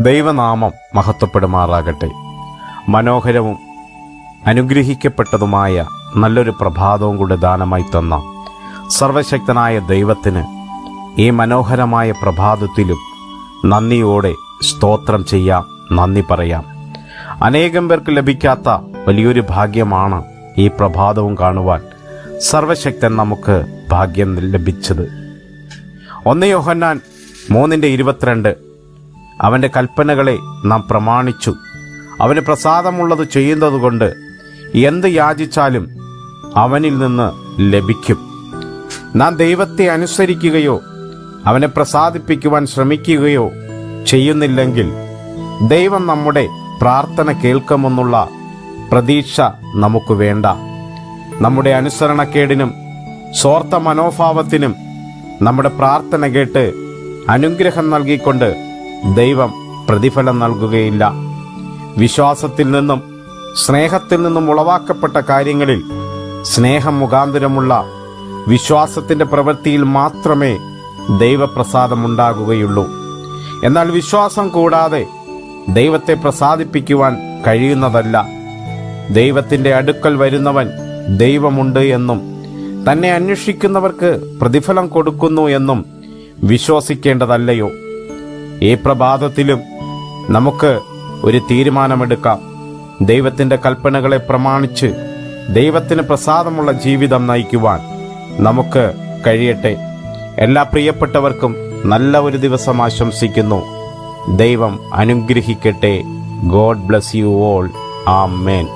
ദൈവനാമം മഹത്വപ്പെടുമാറാകട്ടെ. മനോഹരവും അനുഗ്രഹിക്കപ്പെട്ടതുമായ നല്ലൊരു പ്രഭാതവും കൂടെ ദാനമായി തന്ന സർവശക്തനായ ദൈവത്തിന് ഈ മനോഹരമായ പ്രഭാതത്തിലും നന്ദിയോടെ സ്തോത്രം ചെയ്യാം നന്ദി പറയാം. അനേകം പേർക്ക് ലഭിക്കാത്ത വലിയൊരു ഭാഗ്യമാണ് ഈ പ്രഭാതവും കാണുവാൻ സർവശക്തൻ നമുക്ക് ഭാഗ്യം ലഭിച്ചത്. ഒന്ന് യോഹന്നാൻ മൂന്നിന്റെ ഇരുപത്തിരണ്ട് അവന്റെ കൽപ്പനകളെ നാം പ്രമാണിച്ചു. അവന് പ്രസാദമുള്ളത് ചെയ്യുന്നതുകൊണ്ട് എന്ത് യാചിച്ചാലും അവനിൽ നിന്ന് ലഭിക്കും. നാം ദൈവത്തെ അനുസരിക്കുകയോ അവനെ പ്രസാദിപ്പിക്കുവാൻ ശ്രമിക്കുകയോ ചെയ്യുന്നില്ലെങ്കിൽ ദൈവം നമ്മുടെ പ്രാർത്ഥന കേൾക്കുമെന്നുള്ള പ്രതീക്ഷ നമുക്ക് വേണ്ട. നമ്മുടെ അനുസരണക്കേടിനും സ്വാർത്ഥ മനോഭാവത്തിനും നമ്മുടെ പ്രാർത്ഥന കേട്ട് അനുഗ്രഹം നൽകിക്കൊണ്ട് ദൈവം പ്രതിഫലം നൽകുകയില്ല. വിശ്വാസത്തിൽ നിന്നും സ്നേഹത്തിൽ നിന്നും ഉളവാക്കപ്പെട്ട കാര്യങ്ങളിൽ സ്നേഹം മുഖാന്തരമുള്ള വിശ്വാസത്തിന്റെ പ്രവൃത്തിയിൽ മാത്രമേ ദൈവപ്രസാദം ദൈവപ്രസാദമുണ്ടാകുകയുള്ളൂ. എന്നാൽ വിശ്വാസം കൂടാതെ ദൈവത്തെ പ്രസാദിപ്പിക്കുവാൻ കഴിയുന്നതല്ല. ദൈവത്തിന്റെ അടുക്കൽ വരുന്നവൻ ദൈവമുണ്ട് എന്നും തന്നെ അന്വേഷിക്കുന്നവർക്ക് പ്രതിഫലം കൊടുക്കുന്നു എന്നും വിശ്വസിക്കേണ്ടതല്ലയോ? ഈ പ്രഭാതത്തിലും നമുക്ക് ഒരു തീരുമാനമെടുക്കാം. ദൈവത്തിന്റെ കൽപ്പനകളെ പ്രമാണിച്ച് ദൈവത്തിന് പ്രസാദമുള്ള ജീവിതം നയിക്കുവാൻ നമുക്ക് കഴിയട്ടെ. എല്ലാ പ്രിയപ്പെട്ടവർക്കും നല്ല ഒരു ദിവസം ആശംസിക്കുന്നു. ദൈവം അനുഗ്രഹിക്കട്ടെ. God bless you all. Amen